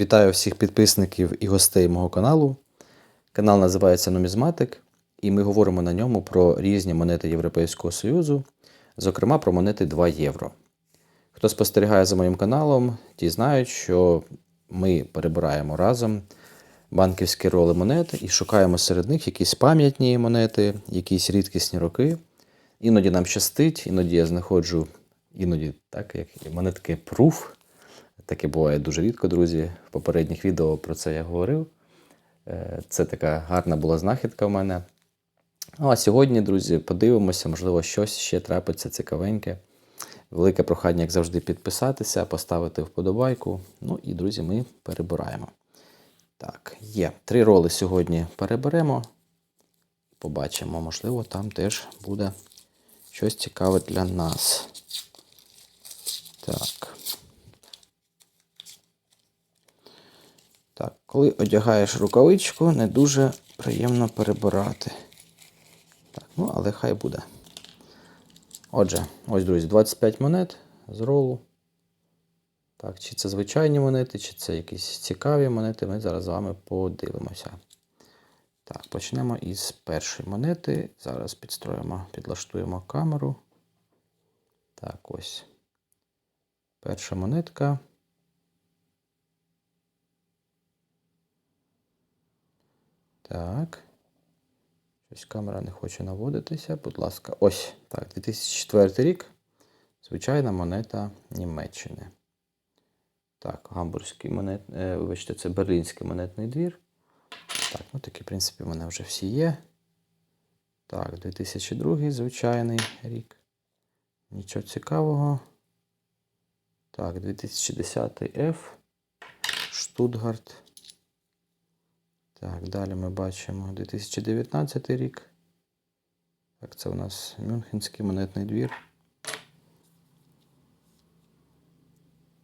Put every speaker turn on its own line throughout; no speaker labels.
Вітаю всіх підписників і гостей мого каналу. Канал називається Нумізматик, і ми говоримо на ньому про різні монети Європейського Союзу, зокрема про монети 2 євро. Хто спостерігає за моїм каналом, ті знають, що ми перебираємо разом банківські роли монет і шукаємо серед них якісь пам'ятні монети, якісь рідкісні роки. Іноді нам щастить, іноді я знаходжу, іноді так, як монетки Proof. Таке буває дуже рідко, друзі. В попередніх відео про це я говорив. Е, Це така гарна була знахідка в мене. Ну а сьогодні, друзі, подивимося, можливо, щось ще трапиться цікавеньке. Велике прохання, як завжди, підписатися, поставити вподобайку. Ну і, друзі, ми перебираємо. Так, є. Три роли сьогодні переберемо. Побачимо, можливо, там теж буде щось цікаве для нас. Так. Так, коли одягаєш рукавичку, не дуже приємно перебирати. Так, ну, але хай буде. Отже, ось, друзі, 25 монет з ролу. Так, чи це звичайні монети, чи це якісь цікаві монети, ми зараз з вами подивимося. Так, почнемо із першої монети. Зараз підстроїмо, підлаштуємо камеру. Так, ось. Перша монетка. Так. Щось камера не хоче наводитися. Будь ласка, ось. Так, 2004 рік. Звичайна монета Німеччини. Так, гамбурзький монет. Е, вибачте, це берлінський монетний двір. Так, ну такі, в принципі, в мене вже всі є. Так, 2002 звичайний рік. Нічого цікавого. Так, 2010 F. Штутгарт. Так, далі ми бачимо 2019 рік. Так, це у нас Мюнхенський монетний двір.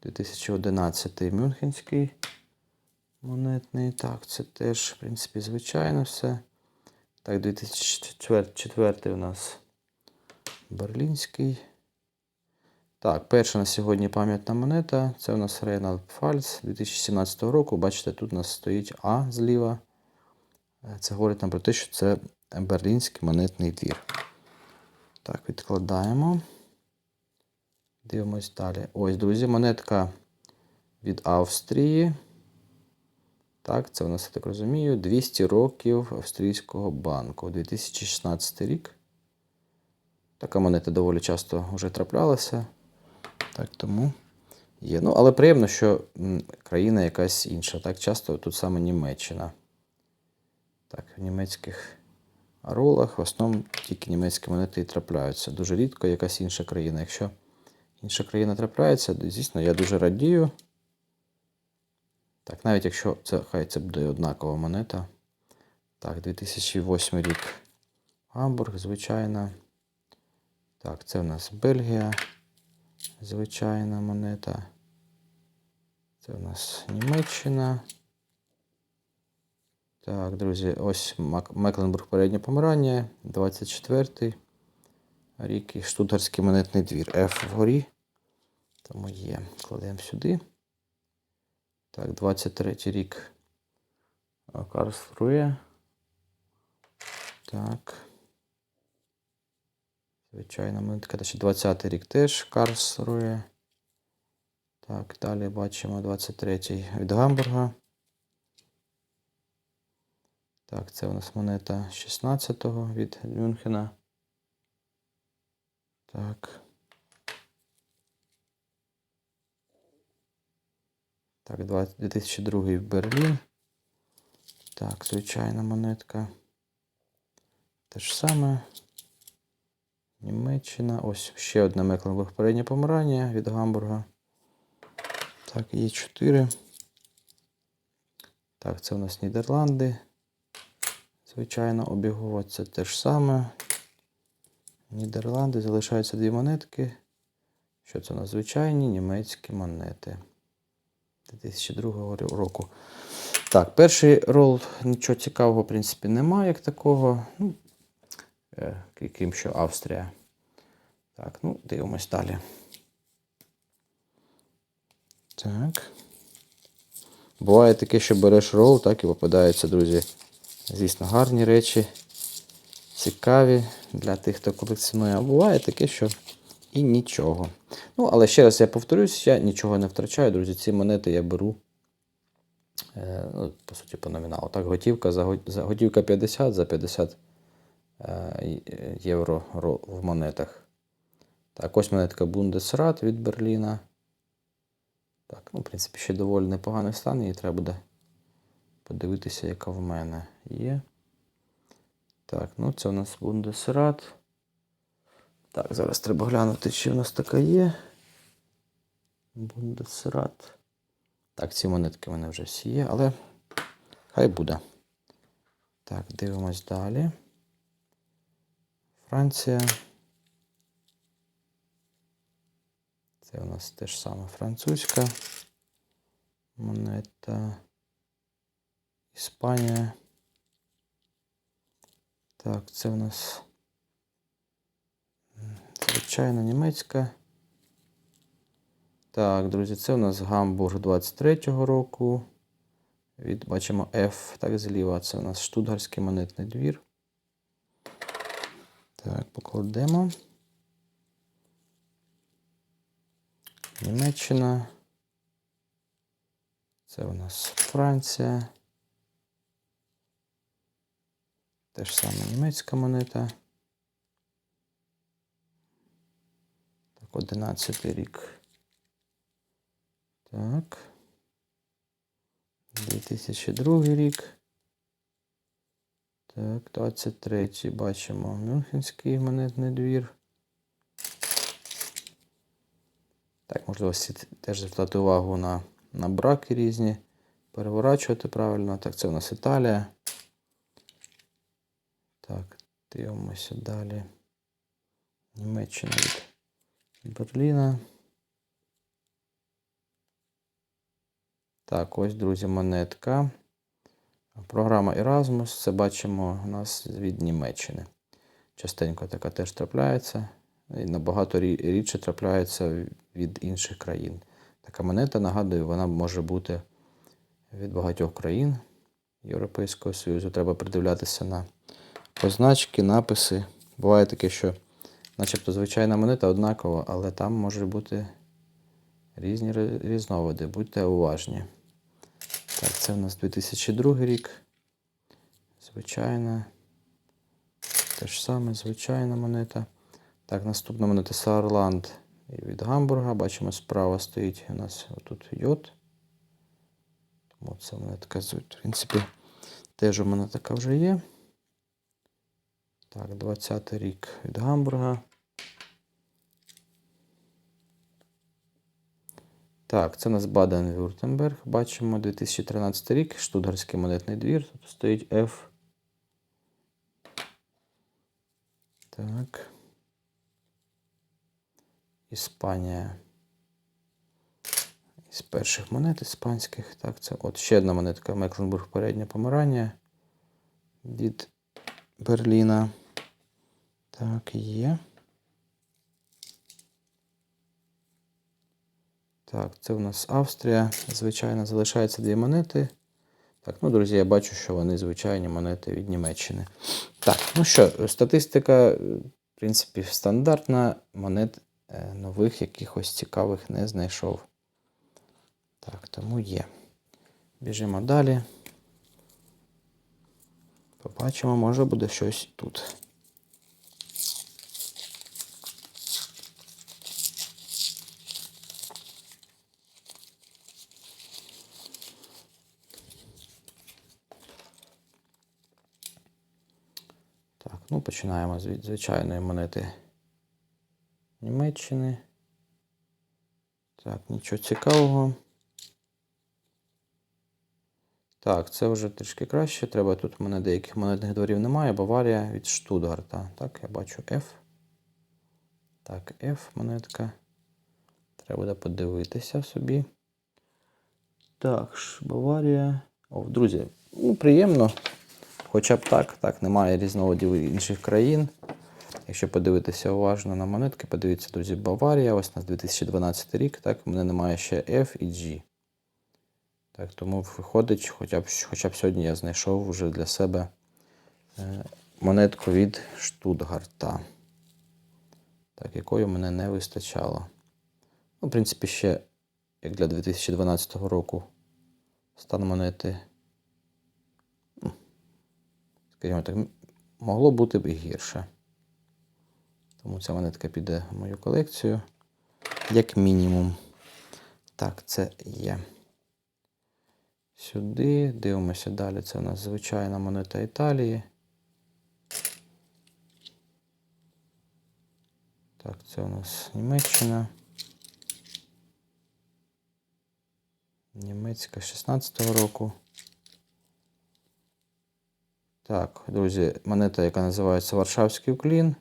2011 Мюнхенський монетний. Так, це теж, в принципі, звичайно все. Так, 2004 у нас Берлінський. Так, перша на сьогодні пам'ятна монета. Це у нас Рейнальд Пфальц 2017 року. Бачите, тут у нас стоїть А зліва. Це говорить нам про те, що це берлінський монетний двір. Так, відкладаємо. Дивимось далі. Ось, друзі, монетка від Австрії. Так, це у нас, я так розумію, 200 років Австрійського банку. 2016 рік. Така монета доволі часто вже траплялася. Так, тому є. Ну, але приємно, що країна якась інша. Так, часто тут саме Німеччина. Так, в німецьких ролах в основному тільки німецькі монети і трапляються. Дуже рідко якась інша країна. Якщо інша країна трапляється, то, звісно, я дуже радію. Так, навіть якщо це хай це буде однакова монета. Так, 2008 рік Гамбург, звичайна. Так, це у нас Бельгія. Звичайна монета. Це у нас Німеччина. Так, друзі, ось Мекленбург переднє помирання, 24-й рік і Штутгарський монетний двір. F вгорі. Тому є. Кладемо сюди. Так, 23 рік. Карлсрує. Так. Звичайна монетка. 20-й рік теж Карлсрує. Так, далі бачимо 23-й від Гамбурга. Так, це у нас монета 16-го від Мюнхена. Так. Так, 2002 в Берлін. Так, звичайна монетка. Те ж саме. Німеччина. Ось ще одне Мекленбург переднє помирання від Гамбурга. Так, є 4. Так, це у нас Нідерланди. Звичайно, обігова це те ж саме. Нідерланди залишаються дві монетки. Що це у нас звичайні німецькі монети 2002 року. Так, перший рол нічого цікавого, в принципі, немає як такого. Ну, е, Крім що Австрія. Так, ну, дивимось далі. Так. Буває таке, що береш рол, так і попадаються, друзі. Звісно, гарні речі, цікаві для тих, хто колекціонує. А буває таке, що і нічого. Ну, але ще раз я повторюсь, я нічого не втрачаю, друзі. Ці монети я беру. е, Ну, по суті, по номіналу. Так, готівка за, за готівка 50 за 50 е, євро в монетах. Так, ось монетка Bundesrat від Берліна. Так, ну, в принципі, ще доволі непоганий стан, її треба буде подивитися, яка в мене є. Так, ну це у нас Bundesrat. Так, зараз треба глянути, чи в нас така є. Bundesrat. Так, ці монетки в мене вже всі є, але хай буде. Так, дивимось далі. Франція. Це у нас теж саме французька монета. Іспанія. Так, це у нас м, звичайна німецька. Так, друзі, це у нас Гамбург 23-го року. Від, бачимо F, так, зліва. Це у нас Штутгарський монетний двір. Так, покладемо. Німеччина. Це у нас Франція. Теж саме німецька монета. Так, 11 рік. Так. 2002 рік. Так, 23 бачимо Мюнхенський монетний двір. Так, можливо, теж звертати увагу на, на браки різні. Переворачувати правильно. Так, це у нас Італія. Так, дивимося далі. Німеччина від Берліна. Так, ось, друзі, монетка. Програма Erasmus. Це бачимо у нас від Німеччини. Частенько така теж трапляється. І набагато рідше трапляється від інших країн. Така монета, нагадую, вона може бути від багатьох країн Європейського Союзу. Треба придивлятися на позначки, написи. Буває таке, що начебто звичайна монета однакова, але там може бути різні різновиди. Будьте уважні. Так, це у нас 2002 рік. Звичайна. Те ж саме, звичайна монета. Так, наступна монета Саарланд від Гамбурга. Бачимо, справа стоїть у нас отут йод. Тому це монетка, в принципі, теж у мене така вже є. Так, 20 рік від Гамбурга. Так, це у нас Баден-Вюртемберг. Бачимо 2013 рік, Штутгарський монетний двір. Тут стоїть F. Так. Іспанія. Із перших монет іспанських. Так, це от ще одна монетка Мекленбург переднє помирання від Берліна. Так, є. Так, це у нас Австрія. Звичайно, залишається дві монети. Так, ну, друзі, я бачу, що вони звичайні монети від Німеччини. Так, ну що, статистика, в принципі, стандартна. Монет е, нових якихось цікавих не знайшов. Так, тому є. Біжимо далі. Побачимо, може буде щось тут. Так, ну починаємо з від звичайної монети Німеччини. Так, нічого цікавого. Так, це вже трішки краще. Треба тут в мене деяких монетних дворів немає. Баварія від Штутгарта. Так, я бачу F. Так, F монетка. Треба буде подивитися собі. Так, Баварія. О, друзі, ну, приємно. Хоча б так, так, немає різновидів інших країн. Якщо подивитися уважно на монетки, подивіться, друзі, Баварія, ось у нас 2012 рік, так, в мене немає ще F і G. Так, тому виходить, хоча б, хоча б сьогодні я знайшов вже для себе е, монетку від Штутгарта, так, якої мене не вистачало. Ну, в принципі, ще, як для 2012 року, стан монети, ну, скажімо так, могло бути б і гірше. Тому ця монетка піде в мою колекцію, як мінімум. Так, це є. Сюди. Дивимося далі. Це у нас звичайна монета Італії. Так, це у нас Німеччина. Німецька 16-го року. Так, друзі, монета, яка називається Варшавський уклін.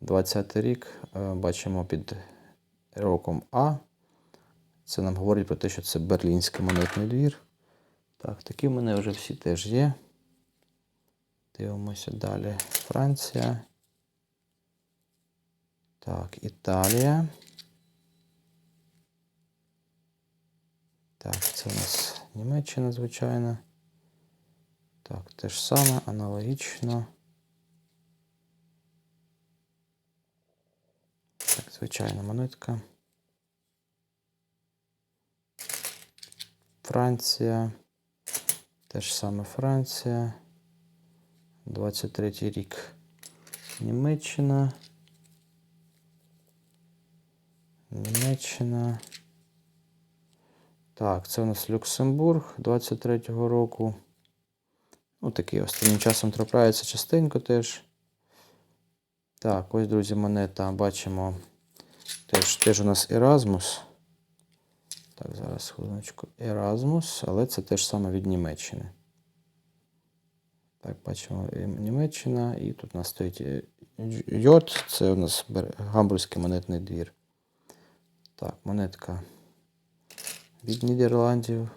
20 й рік. Е, Бачимо під роком А. Це нам говорить про те, що це берлінський монетний двір. Так, такі в мене вже всі теж є. Дивимося далі. Франція. Так, Італія. Так, це у нас Німеччина, звичайно. Так, те ж саме, аналогічно. Так, звичайна монетка. Франція. Те ж саме Франція. 23 рік. Німеччина. Німеччина. Так, це у нас Люксембург 23-го року. Ну, такий останнім часом трапляється частенько теж. Так, ось, друзі, монета. Бачимо. Теж, теж у нас Еразмус. Так, зараз хвилиночку. Еразмус, але це теж саме від Німеччини. Так, бачимо Німеччина, і тут у нас стоїть е, йод, це у нас Гамбурзький монетний двір. Так, монетка від Нідерландів.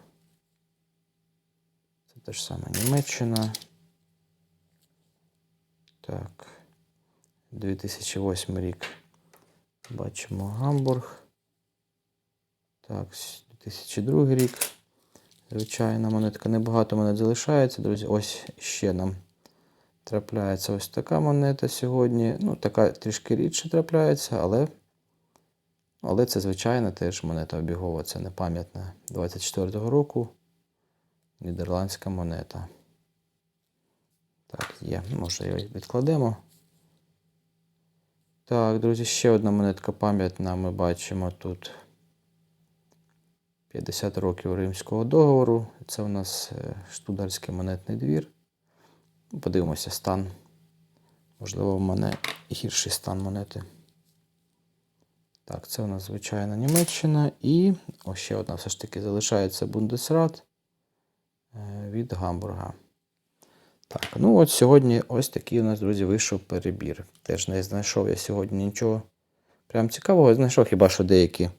Це теж саме Німеччина. Так. 2008 рік. Бачимо Гамбург. Так, 2002 рік. Звичайна монетка. Небагато монет залишається, друзі. Ось ще нам трапляється ось така монета сьогодні. Ну, така трішки рідше трапляється, але, але це звичайна теж монета обігова. Це не пам'ятна 24-го року. Нідерландська монета. Так, є. Може, її відкладемо. Так, друзі, ще одна монетка пам'ятна. Ми бачимо тут 50 років Римського договору. Це у нас е, Штутгарський монетний двір. Подивимося стан. Можливо, в мене гірший стан монети. Так, це у нас звичайна Німеччина. І ось ще одна все ж таки залишається Бундесрат е, від Гамбурга. Так, ну от сьогодні ось такий у нас, друзі, вийшов перебір. Теж не знайшов я сьогодні нічого прям цікавого. Знайшов хіба що деякі,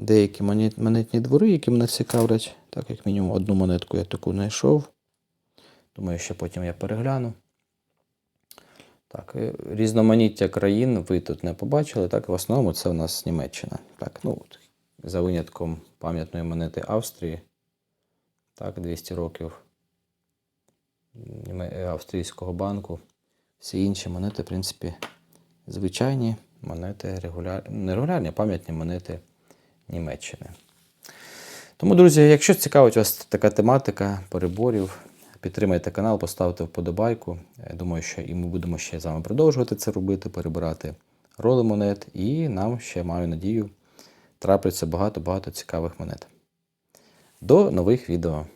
деякі монетні двори, які мене цікавлять. Так, як мінімум, одну монетку я таку знайшов. Думаю, що потім я перегляну. Так, різноманіття країн ви тут не побачили. Так, в основному це у нас Німеччина. Так, ну за винятком пам'ятної монети Австрії. Так, 200 років. Е, австрійського банку. Всі інші монети, в принципі, звичайні монети регуляр... не регулярні, а пам'ятні монети Німеччини. Тому, друзі, якщо цікавить вас така тематика переборів, підтримайте канал, поставте вподобайку. Я думаю, що і ми будемо ще з вами продовжувати це робити, перебирати роли монет, і нам ще маю надію трапиться багато-багато цікавих монет. До нових відео!